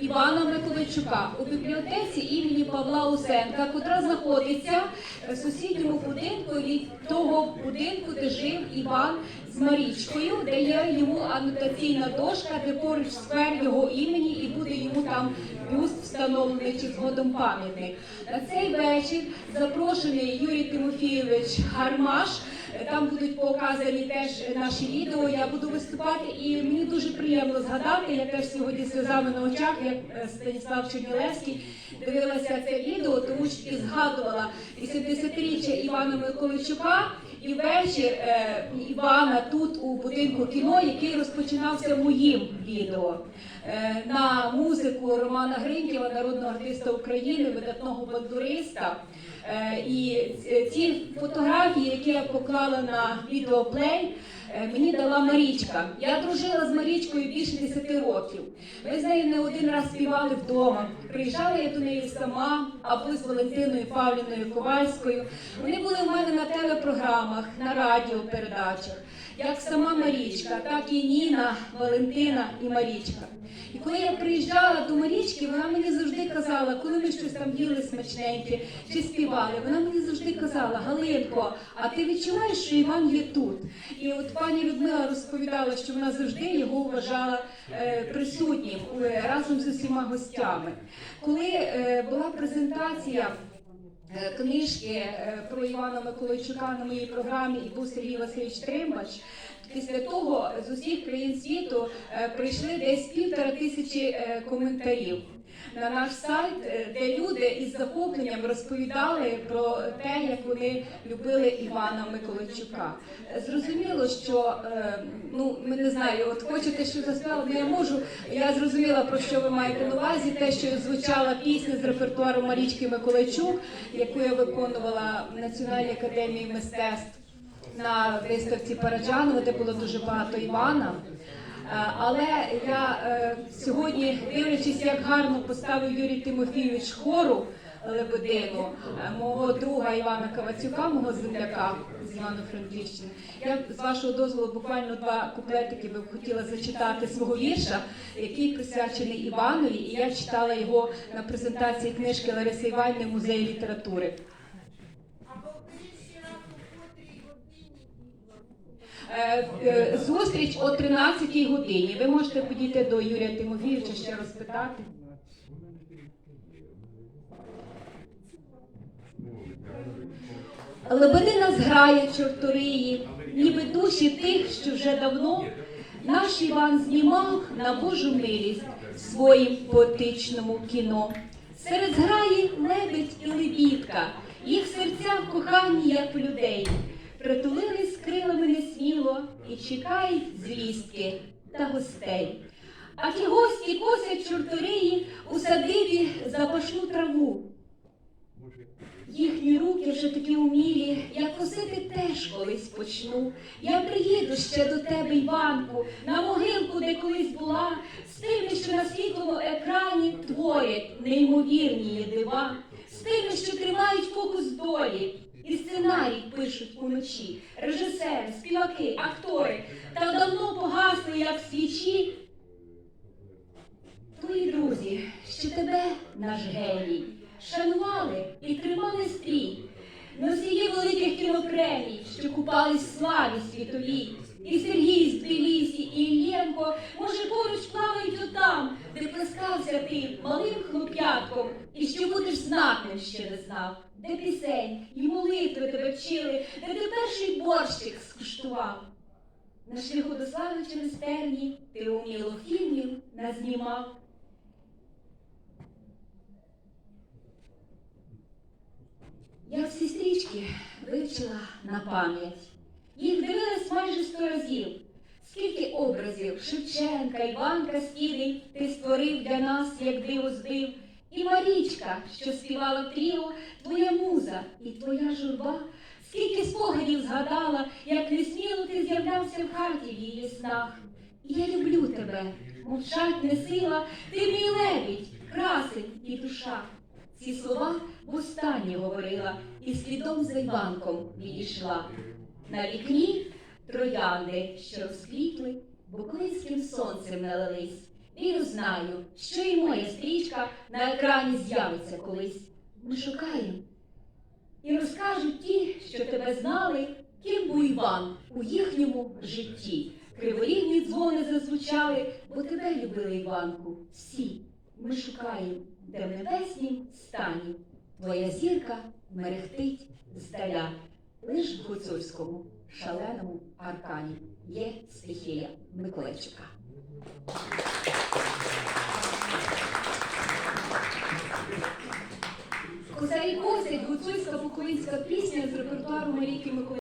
Івана Миколайчука у бібліотеці імені Павла Усенка, котра знаходиться в сусідньому будинку від того будинку, де жив Іван з Марічкою, де є йому анотаційна дошка, де поруч сквер його імені, і буде йому там бюст встановлений чи згодом пам'ятник. На цей вечір запрошений Юрій Тимофійович Гармаш. Там будуть показані теж наші відео. Я буду виступати, і мені дуже приємно згадати. Я теж сьогодні сльозами на очах, як е, Станіслав Чернілевський, дивилася це відео, тому що і згадувала 80-річчя Івана Миколайчука і вечір е, Івана тут у будинку кіно, який розпочинався моїм відео. Е, на музику Романа Гринькєва, народного артиста України, видатного бандуриста. Е, І ці фотографії, які я поклала на відеоплей, мені дала Марічка. Я дружила з Марічкою більше 10 років. Ми з нею не один раз співали вдома. Приїжджала я до неї сама або з Валентиною Павліною Ковальською. Вони були у мене на телепрограмах, на радіопередачах. Як сама Марічка, так і Ніна, Валентина і Марічка. І коли я приїжджала до Марічки, вона мені завжди казала, коли ми щось там їли смачненьке чи співали, вона мені завжди казала, Галинко, а ти відчуваєш, що Іван є тут? І от пані Людмила розповідала, що вона завжди його вважала е, присутнім е, разом з усіма гостями. Коли е, була презентація. Книжки про Івана Миколайчука на моїй програмі і був Сергій Васильович Тримбач. Після того з усіх країн світу е, прийшли десь півтора тисячі е, коментарів на наш сайт, е, де люди із захопленням розповідали про те, як вони любили Івана Миколайчука. Зрозуміло, що ну ми не знаю, от хочете, що заспівала, ну я можу. Я зрозуміла про що ви маєте на увазі. Те, що звучала пісня з репертуару Марічки Миколайчук, яку я виконувала в Національній академії мистецтв на виставці Параджанова, де було дуже багато Івана. Е, Але я е, сьогодні, дивлячись, як гарно поставив Юрій Тимофійович хору Лебедину, е, мого друга Івана Кавацюка, мого земляка з Івано-Франківщини. Я з вашого дозволу буквально два куплетики би хотіла зачитати свого вірша, який присвячений Іванові, і я читала його на презентації книжки Лариси Іванівни в літератури. Зустріч о 13 годині. Ви можете підійти до Юрія Тимофійовича ще розпитати. Лебедина зграє чорториї, ніби душі тих, що вже давно наш Іван знімав на Божу милість в своїм поетичному кіно. Серед зграї лебедь і лебідка, їх серця в коханні, як людей, притулились крилами несміло і чекають звістки та гостей. А ті гості косять чорториї у садибі запашну траву. Їхні руки вже такі умілі, я косити теж колись почну. Я приїду ще до тебе, Іванку, на могилку, де колись була, з тими, що на світлому екрані творять неймовірні дива, з тими, що тримають фокус долі. І сценарій пишуть уночі, режисери, співаки, актори, та давно погасли, як свічі. Твої друзі, що тебе, наш геній, шанували і тримали стрій, носії великих кінопремій, що купались славі світовій. І Сергій з Тбілісі, і Іллєнко, може, поруч плавають отам, де плескався ти малим хлоп'ятком, і що знатним, ще не знав, де пісень і молитви тебе вчили, де ти перший борщик скуштував. На шляху до слави через терні ти уміло фільмів назнімав. Я всі стрічки вивчила на пам'ять. Їх дивилась майже сто разів. Скільки образів Шевченка, Іванка Скідий ти створив для нас, як диво збив. І Марічка, що співала тріо, твоя муза і твоя журба. Скільки спогадів згадала, як несміло ти з'являвся в хаті в її снах. І я люблю тебе, мовчать не сила, ти мій лебідь, красень і душа. Ці слова востаннє говорила і слідом за Іванком відійшла. На вікні троянди, що розквітли, буклинським сонцем налились, Вірю, знаю, що і моя стрічка на екрані з'явиться колись. Ми шукаємо. І розкажуть ті, що тебе знали, ким був Іван у їхньому житті. Криворівні дзвони зазвучали, бо тебе любили, Іванку. Всі ми шукаємо, де в небеснім стані. Твоя зірка мерехтить здаля. Лиш в гуцульському шаленому аркані є стихія Миколайчука. Буковинська пісня з репертуару Марійки Миколайчука.